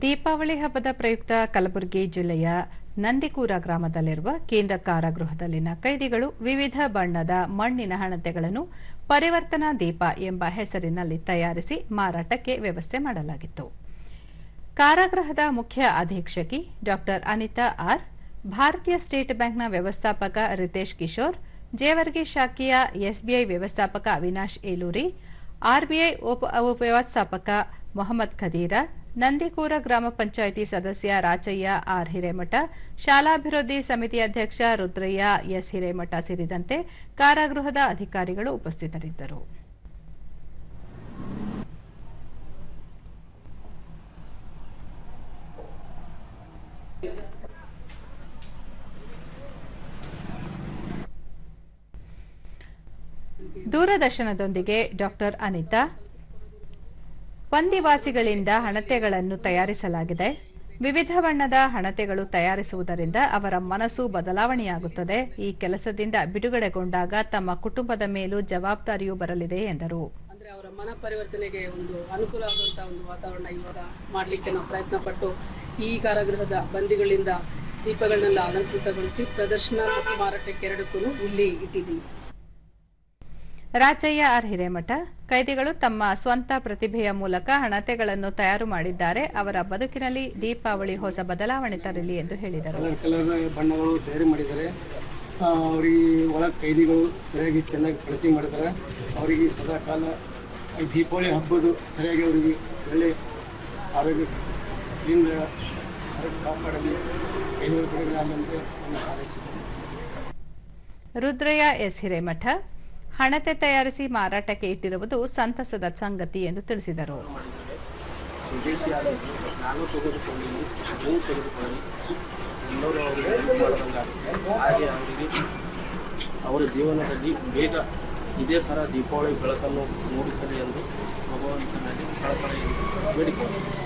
ದೀಪಾವಳಿ ಹಬ್ಬದ ಪ್ರಯುಕ್ತ ಕಲಬುರಗಿ ಜಿಲ್ಲೆಯ ನಂದಿಕೂರ ಗ್ರಾಮದಲ್ಲಿರುವ ಕೇಂದ್ರ ಕಾರಾಗೃಹದಲ್ಲಿನ ಕೈದಿಗಳು ವಿವಿಧ ಬಣ್ಣದ ಮಣ್ಣಿನ ಹಣತೆಗಳನ್ನು ಪರಿವರ್ತನಾ ದೀಪ ಎಂಬ ಹೆಸರಿನಲ್ಲಿ ತಯಾರಿಸಿ ಮಾರಾಟಕ್ಕೆ ವ್ಯವಸ್ಥೆ ಮಾಡಲಾಗಿತ್ತು. ಕಾರಾಗೃಹದ ಮುಖ್ಯ ಅಧೀಕ್ಷಕಿ ಡಾ. ಅನಿತಾ ಆರ್, ಭಾರತೀಯ ಸ್ಟೇಟ್ ಬ್ಯಾಂಕ್ನ ವ್ಯವಸ್ಥಾಪಕ ರಿತೇಶ್ ಕಿಶೋರ್, ಜೇವರ್ಗಿ ಶಾಖೆಯ ಎಸ್ಬಿಐ ವ್ಯವಸ್ಥಾಪಕ ಅವಿನಾಶ್ ಏಲೂರಿ, ಆರ್ಬಿಐ ಉಪ ವ್ಯವಸ್ಥಾಪಕ ಮೊಹಮ್ಮದ್ ಖದೀರ ನಂದಿಕೂರ ಗ್ರಾಮ ಪಂಚಾಯಿತಿ ಸದಸ್ಯ ರಾಚಯ್ಯ ಆರ್ ಹಿರೇಮಠ, ಶಾಲಾಭಿವೃದ್ಧಿ ಸಮಿತಿ ಅಧ್ಯಕ್ಷ ರುದ್ರಯ್ಯ ಎಸ್ ಹಿರೇಮಠ ಸೇರಿದಂತೆ ಕಾರಾಗೃಹದ ಅಧಿಕಾರಿಗಳು ಉಪಸ್ಥಿತರಿದ್ದರು. ದೂರದರ್ಶನದೊಂದಿಗೆ ಡಾಕ್ಟರ್ ಅನಿತಾ ಪಂದಿವಾಸಿಗಳಿಂದ ಹಣತೆಗಳನ್ನು ತಯಾರಿಸಲಾಗಿದೆ. ವಿವಿಧ ಬಣ್ಣದ ಹಣತೆಗಳು ತಯಾರಿಸುವುದರಿಂದ ಅವರ ಮನಸ್ಸು ಬದಲಾವಣೆಯಾಗುತ್ತದೆ. ಈ ಕೆಲಸದಿಂದ ಬಿಡುಗಡೆಗೊಂಡಾಗ ತಮ್ಮ ಕುಟುಂಬದ ಮೇಲೂ ಜವಾಬ್ದಾರಿಯೂ ಬರಲಿದೆ, ಎಂದರು. ಅಂದರೆ ಅವರ ಮನ ಪರಿವರ್ತನೆಗೆ ಒಂದು ಅನುಕೂಲ ಒಂದು ವಾತಾವರಣ ಇವಾಗ ಮಾಡ್ಲಿಕ್ಕೆ ನಾವು ಪ್ರಯತ್ನ ಪಟ್ಟು ಈ ಕಾರಾಗೃಹದ ಬಂದಿಗಳಿಂದ ದೀಪಗಳನ್ನೆಲ್ಲ ಅಲಂಕೃತಗೊಳಿಸಿ ಪ್ರದರ್ಶನ ಮತ್ತು ಮಾರಾಟಕ್ಕೆ ಎರಡಕ್ಕೂ ಇಲ್ಲಿ ಇಟ್ಟಿದ್ದೀವಿ. ರಾಜಯ್ಯ ಆರ್ ಹಿರೇಮಠ. ಕೈದಿಗಳು ತಮ್ಮ ಸ್ವಂತ ಪ್ರತಿಭೆಯ ಮೂಲಕ ಹಣತೆಗಳನ್ನು ತಯಾರು ಮಾಡಿದ್ದಾರೆ. ಅವರ ಬದುಕಿನಲ್ಲಿ ದೀಪಾವಳಿ ಹೊಸ ಬದಲಾವಣೆ ತರಲಿ ಎಂದು ಹೇಳಿದರು. ಬಣ್ಣಗಳು ತಯಾರಿ ಮಾಡಿದ್ದಾರೆ. ಅವರಿಗೆ ಒಳ ಕೈದಿಗಳು ಸರಿಯಾಗಿ ಚೆನ್ನಾಗಿ ಪ್ರತಿ ಮಾಡಿದ್ದಾರೆ. ಅವರಿಗೆ ಸದಾ ಕಾಲ ದೀಪಾವಳಿ ಹಬ್ಬದ ಸರಿಯಾಗಿ ಅವರಿಗೆ ಒಳ್ಳೆ ಆರೋಗ್ಯದಿಂದ ಆರೋಗ್ಯ ಕಾಪಾಡಲಿ ಕೈದಿಗಳು ಕಡೆಗೆ ಅಂತ ಹಾರೈಸಿದ್ದಾರೆ ರುದ್ರಯ್ಯ ಎಸ್ ಹಿರೇಮಠ. ಹಣತೆ ತಯಾರಿಸಿ ಮಾರಾಟಕ್ಕೆ ಇಟ್ಟಿರುವುದು ಸಂತಸದ ಸಂಗತಿ ಎಂದು ತಿಳಿಸಿದರು. ಅವರ ಜೀವನದಲ್ಲಿ ಬೇಗ ಇದೇ ಥರ ದೀಪಾವಳಿ ಬೆಳಕನ್ನು ಮೂಡಿಸಲಿ ಎಂದು ಭಗವಂತನಲ್ಲಿ ಕಳಕಳಿಯಿಂದ ಬೇಡಿಕೊಳ್ಳುತ್ತೇನೆ